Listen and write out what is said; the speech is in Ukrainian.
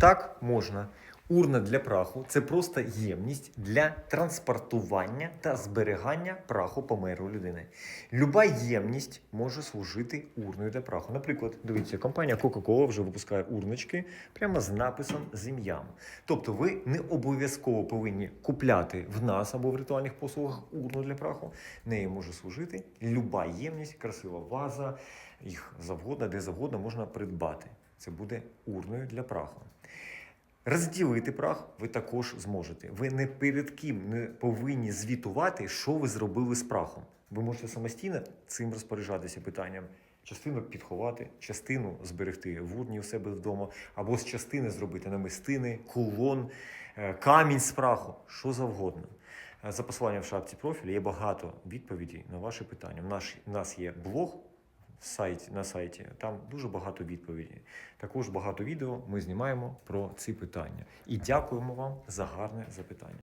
Так, можна. Урна для праху це просто ємність для транспортування та зберігання праху померлої людини. Люба ємність може служити урною для праху. Наприклад, дивіться, компанія Coca-Cola вже випускає урночки прямо з написом з ім'ям. Тобто ви не обов'язково повинні купляти в нас або в ритуальних послугах урну для праху. Нею може служити люба ємність, красива ваза, їх завгодно, де завгодно можна придбати. Це буде урною для праху. Розділити прах ви також зможете. Ви не перед ким не повинні звітувати, що ви зробили з прахом. Ви можете самостійно цим розпоряджатися питанням. Частину підховати, частину зберегти в урні у себе вдома, або з частини зробити намистини, кулон, е, камінь з праху, що завгодно. Е, За посиланням в шапці профілю є багато відповідей на ваші питання. У нас є блог сайті, на сайті, там дуже багато відповідей. Також багато відео ми знімаємо про ці питання. І дякуємо вам за гарне запитання.